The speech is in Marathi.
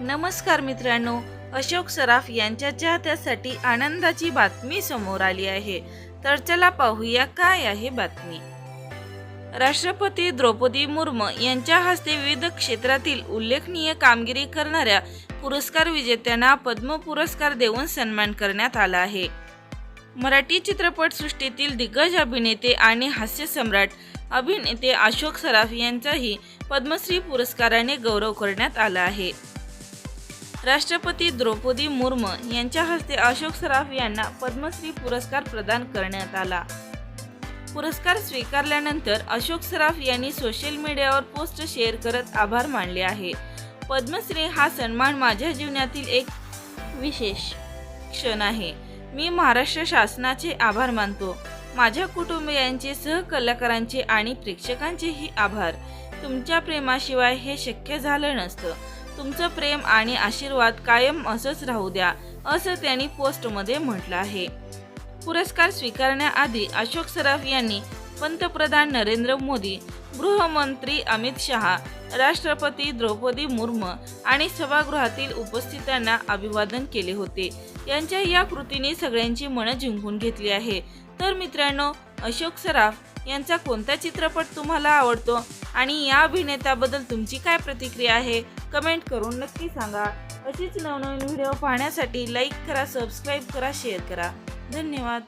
नमस्कार मित्रांनो अशोक सराफ यांच्या चाहत्यासाठी आनंदाची बातमी समोर आली आहे. तर चला पाहूया काय आहे बातमी. राष्ट्रपती द्रौपदी मुर्मू यांच्या हस्ते विविध क्षेत्रातील उल्लेखनीय कामगिरी करणाऱ्या पुरस्कार विजेत्यांना पद्म पुरस्कार देऊन सन्मान करण्यात आला आहे. मराठी चित्रपटसृष्टीतील दिग्गज अभिनेते आणि हास्य सम्राट अभिनेते अशोक सराफ यांचाही पद्मश्री पुरस्काराने गौरव करण्यात आला आहे. राष्ट्रपती द्रौपदी मुर्मू यांच्या हस्ते अशोक सराफ यांना पद्मश्री पुरस्कार प्रदान करण्यात आला. पुरस्कार स्वीकारल्यानंतर अशोक सराफ यांनी सोशल मीडियावर पोस्ट शेअर करत आभार मानले आहे. पद्मश्री हा सन्मान माझ्या जीवनातील एक विशेष क्षण आहे. मी महाराष्ट्र शासनाचे आभार मानतो. माझ्या कुटुंबियांचे सहकलाकारांचे आणि प्रेक्षकांचेही आभार. तुमच्या प्रेमाशिवाय हे शक्य झालं नसतं. तुमचं प्रेम आणि आशीर्वाद कायम असंच राहू द्या असं त्यांनी पोस्टमध्ये म्हटलं आहे. पुरस्कार स्वीकारण्याआधी अशोक सराफ यांनी पंतप्रधान नरेंद्र मोदी गृहमंत्री अमित शहा राष्ट्रपती द्रौपदी मुर्मू आणि सभागृहातील उपस्थितांना अभिवादन केले होते. यांच्या या कृतीने सगळ्यांची मनं जिंकून घेतली आहे. तर मित्रांनो अशोक सराफ यांचा कोणता चित्रपट तुम्हाला आवडतो आणि या अभिनेत्याबद्दल तुमची काय प्रतिक्रिया आहे कमेंट करून नक्की सांगा. अशीच नवनवीन व्हिडिओ पाहण्यासाठी लाईक करा सबस्क्राईब करा शेअर करा. धन्यवाद.